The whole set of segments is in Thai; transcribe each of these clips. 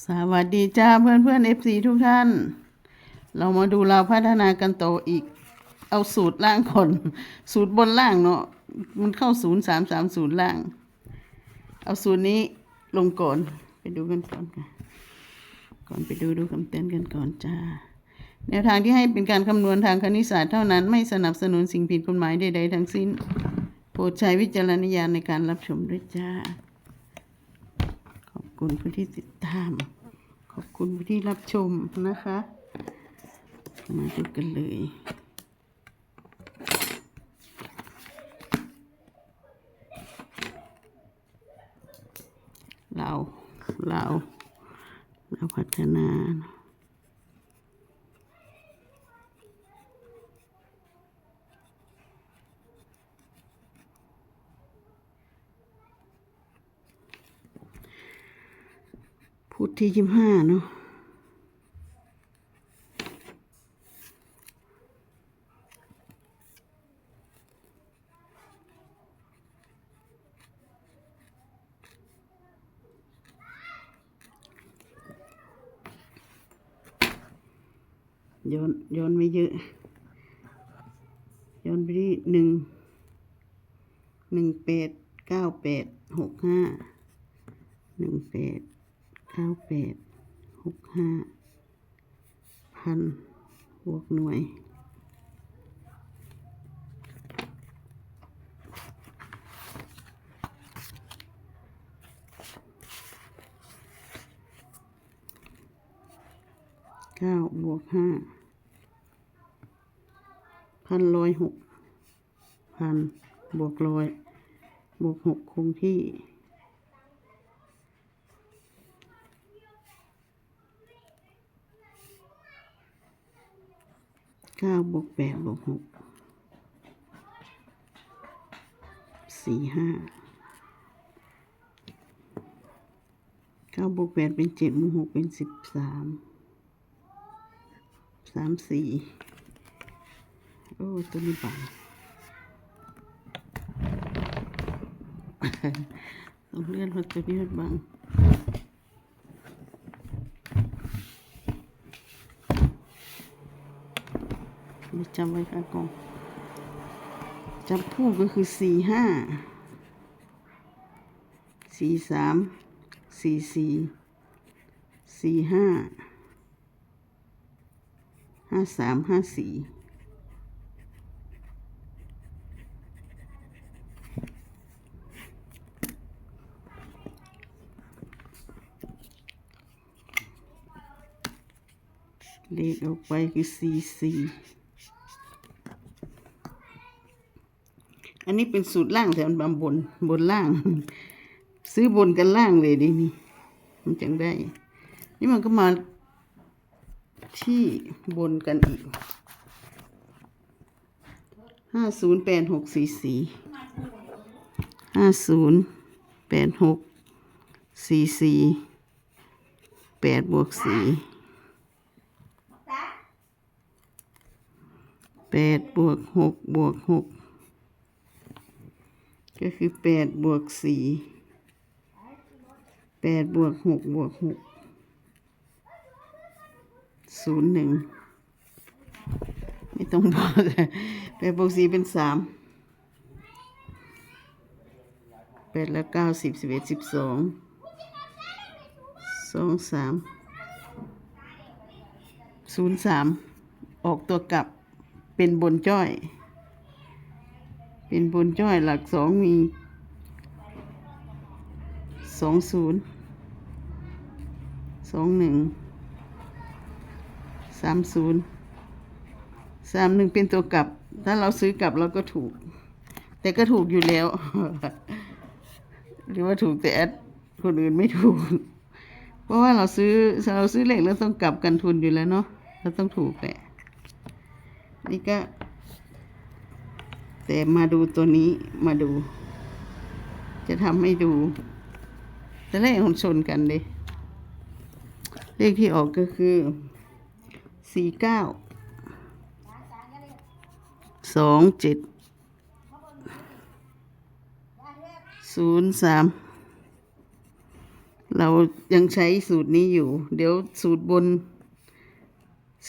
สวัสดีจ้าเพื่อนเพื่อนเอฟซีทุกท่าน เรามาดูเราพัฒนากันโตอีก เอาสูตรล่างก่อนสูตรบนล่างเนาะมันเข้าศูนย์สามสามศูนย์ล่าง เอาสูตรนี้ลงก่อน ไปดูกันก่อนค่ะก่อนไปดูดูคำเตือนกันก่อนจ้า แนวทางที่ให้เป็นการคำนวณทางคณิตศาสตร์เท่านั้นไม่สนับสนุนสิ่งผิดกฎหมายใดๆทั้งสิ้น โปรดใช้วิจารณญาณในการรับชมด้วยจ้า คุณผู้ที่ติดตาม ขอบคุณผู้ที่รับชมนะคะ มาดูกันเลยเรา เรา เราพัฒนา ที่ยี่ห้าเนาะโยนโยนไม่เยอะโยนไปที่หนึ่งหนึ่งแปดเก้าแปดหกห้าหนึ่งแปด เก้าแปดหกห้าพันบวกหน่วยเก้าบวกห้าพันร้อยหกพันบวกร้อยบวกหกคงที่ เก้าบวกแปดบวกหกสี่ห้าเก้าบวกแปดเป็นเจ็ดบวกหกเป็นสิบสามสามสี่โอ้ตัวนี้บังต้องเลื่อนเพราะตัวนี้มันบัง จำไว้ค่ะกองจับคู่ก็คือสี่ห้าสี่สามสี่สี่สี่ห้าห้าสามห้าสี่เลขออกไปคือสี่สี่ อันนี้เป็นสูตรล่างแต่มันบำบนบนล่าง ซื้อบนกันล่างเลยดินี่มันจังได้ นี่มันก็มาที่บนกันอีกห้าศูนย์แปดหกสี่สี่ห้าศูนย์แปดหกสี่สี่แปดบวกสี่แปดบวกหกบวกหก ก็คือแปดบวกสี่แปดบวกหกบวกหกศูนย์หนึ่งไม่ต้องบอกอะแปดบวกสี่เป็นสามแปดแล้วเก้าสิบสิบเอ็ดสิบสองสองสามศูนย์สามออกตัวกลับเป็นบนจ้อย เป็นบนจ้อยหลักสองมีสองศูนย์สองหนึ่งสามศูนย์สามหนึ่งเป็นตัวกลับ ถ้าเราซื้อกลับเราก็ถูก แต่ก็ถูกอยู่แล้ว หรือว่าถูกแต่แอดคนอื่นไม่ถูก เพราะว่าเราซื้อเราซื้อเลขแล้วต้องกลับกันทุนอยู่แล้วเนาะเราต้องถูกแหละนี่ก็ แต่มาดูตัวนี้มาดู จะทำให้ดู แต่เลขมันชนกันเลย เลขที่ออกก็คือสี่เก้าสองเจ็ดศูนย์สามเรายังใช้สูตรนี้อยู่ เดี๋ยวสูตรบน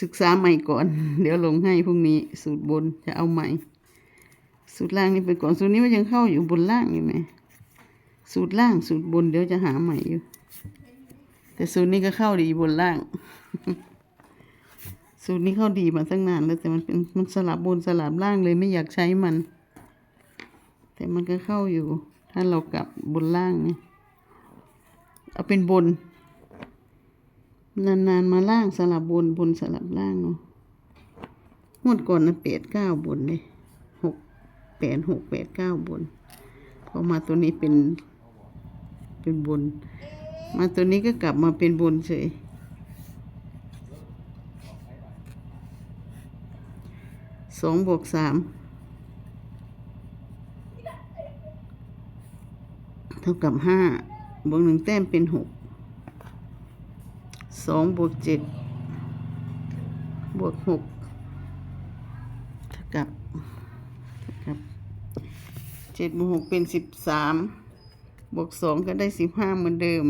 ศึกษาใหม่ก่อน เดี๋ยวลงให้พรุ่งนี้สูตรบนจะเอาใหม่ สูตรล่างนี่ไปก่อนสูตรนี้มันยังเข้าอยู่บนล่างอยู่ไหมสูตรล่างสูตรบนเดี๋ยวจะหาใหม่อยู่ แต่สูตรนี้ก็เข้าดีบนล่าง สูตรนี้เข้าดีมาตั้งนานแล้วแต่มันเป็นมันสลับบนสลับล่างเลยไม่อยากใช้มัน แต่มันก็เข้าอยู่ ถ้าเรากลับบนล่างเนี่ยเอาเป็นบน นานๆมาล่างสลับบนบนสลับล่างเนาะงวดก่อนนะแปดเก้าบนเลย แปดหกแปดเก้าบน พอมาตัวนี้เป็น เป็นบน มาตัวนี้ก็กลับมาเป็นบนเฉย สองบวกสามเท่ากับห้าบวกหนึ่งแต้มเป็นหกสองบวกเจ็ดบวกหกเท่ากับเท่ากับ เจ็ดบวกหกเป็นสิบสามบวกสองก็ได้สิบห้าเหมือนเดิม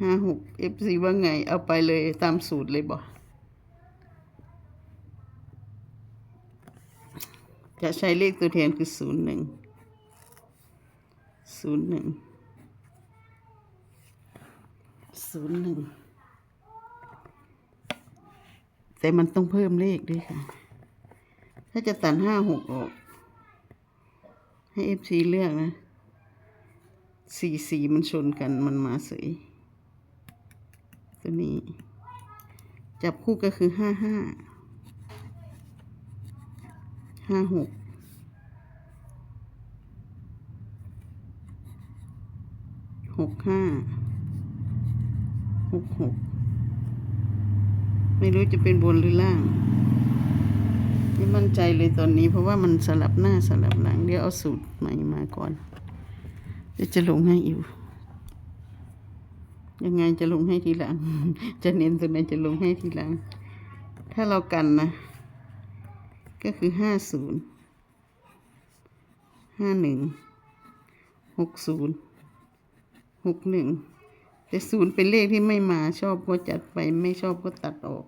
ห้าหกเอฟซีว่าไง เอาไปเลยตามสูตรเลยบ่จะใช้เลขตัวแทนคือศูนย์หนึ่งศูนย์หนึ่งศูนย์หนึ่งแต่มันต้องเพิ่มเลขด้วยค่ะ ถ้าจะตัดห้าหกออก ให้เอฟซีเลือกนะสีสีมันชนกันมันมาสวยตัวนี้ จับคู่ก็คือห้าห้าห้าหกหกห้าหกหกไม่รู้จะเป็นบนหรือล่าง ไม่มั่นใจเลยตอนนี้ เพราะว่ามันสลับหน้าสลับหลัง เดี๋ยวเอาสูตรใหม่มาก่อนเดี๋ยวจะลงให้อยู่ ยังไงจะลงให้ทีหลัง จะเน้นตัวไหนจะลงให้ทีหลัง ถ้าเรากันนะ ก็คือห้าศูนย์ห้าหนึ่งหกศูนย์หกหนึ่งแต่ศูนย์เป็นเลขที่ไม่มาชอบก็จัดไปไม่ชอบก็ตัดออก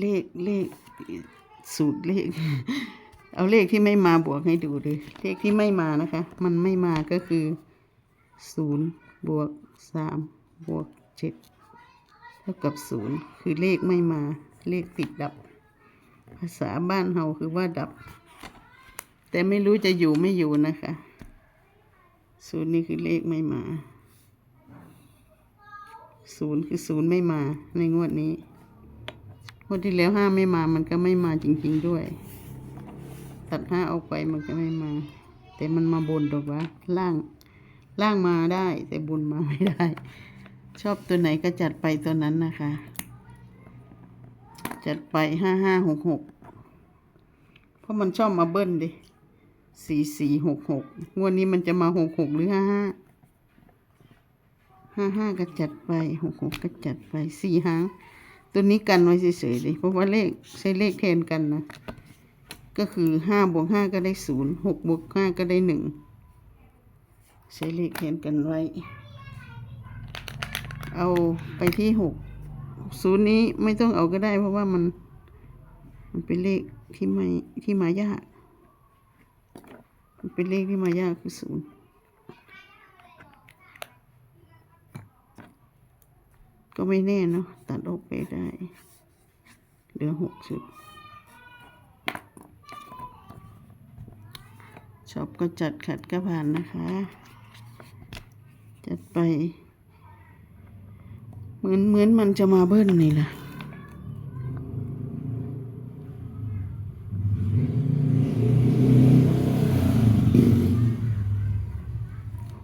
เลขเลขสูตรเลข เอาเลขที่ไม่มาบวกให้ดูเลยเลขที่ไม่มานะคะ มันไม่มาก็คือศูนย์บวกสามบวกเจ็ดเท่ากับศูนย์คือเลขไม่มาเลขติดดับ ภาษาบ้านเฮาคือว่าดับ แต่ไม่รู้จะอยู่ไม่อยู่นะคะศูนย์นี่คือเลขไม่มาศูนย์คือศูนย์ไม่มาในงวดนี้ งวดที่แล้วห้าไม่มามันก็ไม่มาจริง ๆด้วย ตัดห้าออกไปมันก็ไม่มา แต่มันมาบนหรอกวะล่างล่างมาได้ แต่บนมาไม่ได้ ชอบตัวไหนก็จัดไปตัวนั้นนะคะ จัดไปห้าห้าหกหกเพราะมันชอบมาเบิ้ลดิสี่สี่หกหกงวดนี้มันจะมาหกหกหรือห้าห้าห้าห้าก็จัดไปหกหกก็จัดไปสี่หาง ตัวนี้กันไว้เฉยๆเลยเพราะว่าเลขใช้เลขแทนกันนะ ก็คือห้าบวกห้าก็ได้ศูนย์หกบวกห้าก็ได้หนึ่งใช้เลขแทนกันไว้ เอาไปที่หกศูนย์นี้ไม่ต้องเอาก็ได้ เพราะว่ามัน มันเป็นเลขที่ไม่ที่มายาก มันเป็นเลขที่มายากคือศูนย์ ก็ไม่แน่เนาะตัดออกไปได้ เหลือหกชุดชอบก็จัดขัดก็ผ่านนะคะ จัดไป เหมือนเหมือนมันจะมาเบิ้ลนี่แหละ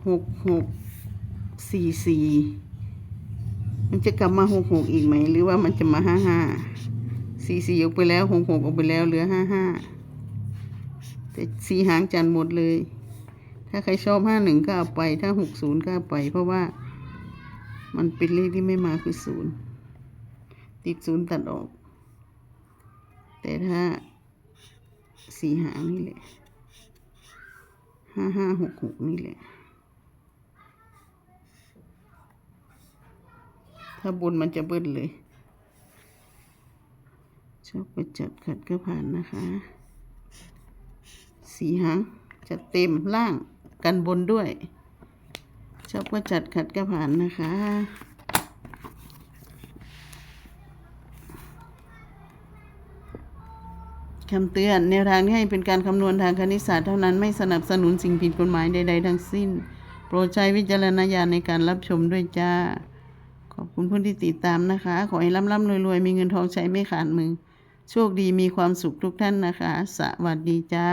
หกหกสี่สี่ มันจะกลับมาหกหกอีกไหม หรือว่ามันจะมาห้าห้าสี่สี่ออกไปแล้วหกหกออกไปแล้วเหลือห้าห้าแต่สี่หางจันหมดเลย ถ้าใครชอบห้าหนึ่งก็เอาไป ถ้าหกศูนย์ก็เอาไป เพราะว่า มันเป็นเลขที่ไม่มาคือศูนย์ติดศูนย์ตัดออก แต่ถ้าสี่หางนี่แหละห้าห้าหกหกนี่แหละ ถ้าบนมันจะเบิ้ลเลย ชอบไปจัดขัดก็ผ่านนะคะสีหางจัดเต็มล่างกันบนด้วย ชอบก็จัดขัดก็ผ่านนะคะคำเตือนแนวทางที่ให้เป็นการคำนวณทางคณิตศาสตร์เท่านั้นไม่สนับสนุนสิ่งผิดกฎหมายใด ๆ ทั้งสิ้น โปรดใช้วิจารณญาณในการรับชมด้วยจ้า ขอบคุณผู้ที่ติดตามนะคะ ขอให้ร่ำรวยๆมีเงินทองใช้ไม่ขาดมือ โชคดีมีความสุขทุกท่านนะคะ สวัสดีจ้า